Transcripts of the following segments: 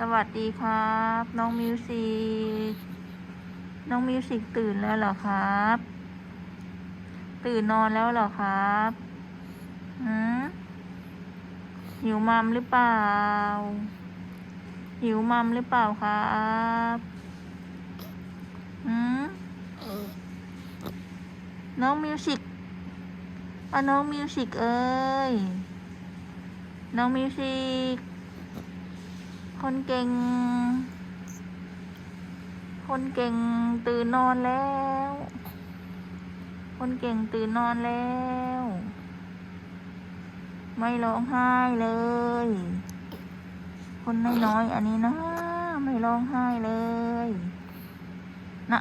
สวัสดีครับ น้องมิวสิกน้องมิวสิกตื่นแล้วเหรอครับ ตื่นนอนแล้วเหรอครับหืมหิวมัมหรือเปล่า หิวมัมหรือเปล่าครับหืมน้องมิวสิกอะน้องมิวสิกเอ้ย น้องมิวสิก คนเก่ง คนเก่งตื่นนอนแล้ว คนเก่งตื่นนอนแล้ว ไม่ร้องไห้เลย คนน้อยๆอันนี้นะ ไม่ร้องไห้เลยนะ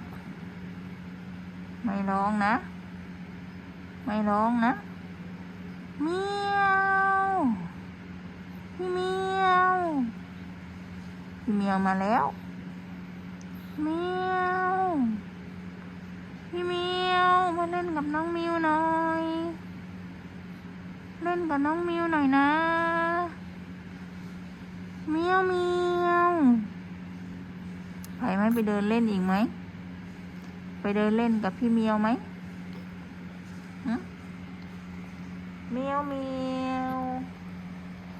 ไม่ร้องนะ ไม่ร้องนะเมียวพี่เมียว เมียวมาแล้วเมียวพี่เมียวมาเล่นกับน้องมิวหน่อย เล่นกับน้องมิวหน่อยนะเมียวเมียวไปไหมไปเดินเล่นอีกไหม ไปเดินเล่นกับพี่เมียวไหมเมียวเมียว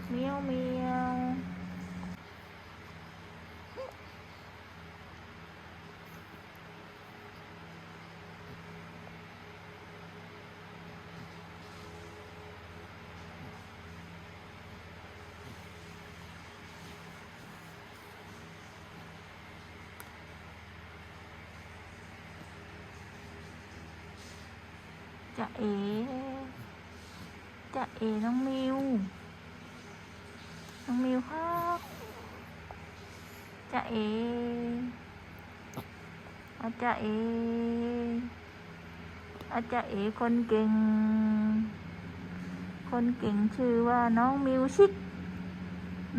เมียวเมียว จะเอจะเอน้องมิว น้องมิวครับจะเออาจะเออาจะเอคนเก่ง คนเก่งชื่อว่าน้องมิวชิก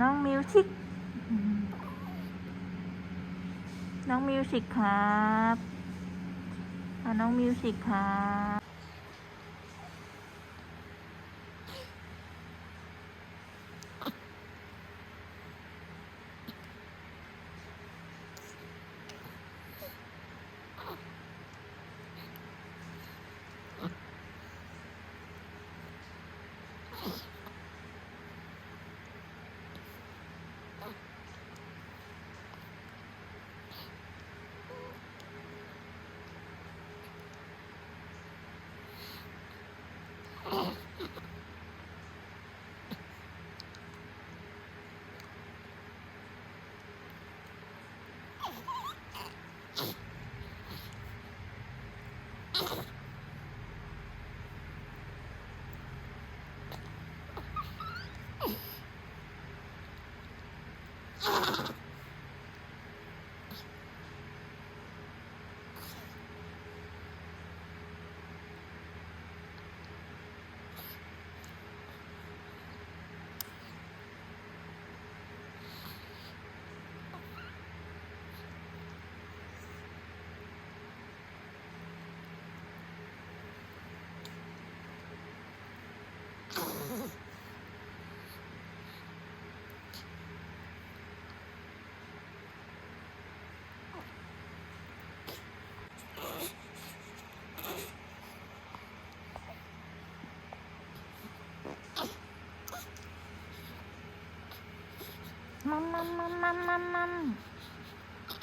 น้องมิวชิก น้องมิวสิกครับอะน้องมิวสิกครับ Oh. Mam mam mam mam mam mam.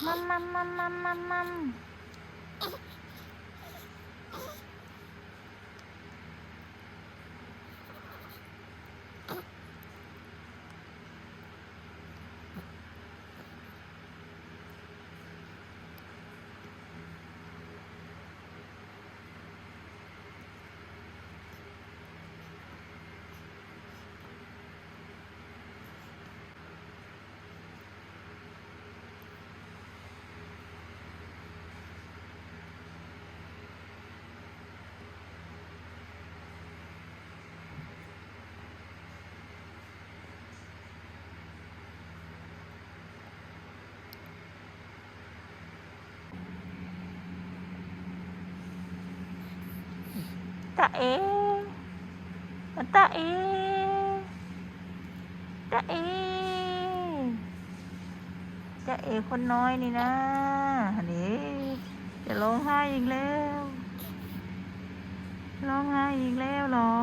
Mam mam mam mam mam mam. ตาเอตาเอตาเอจะเอคนน้อยนี่นะนี่จะร้องไห้อีกแล้วร้องไห้อีกแล้วเหรอ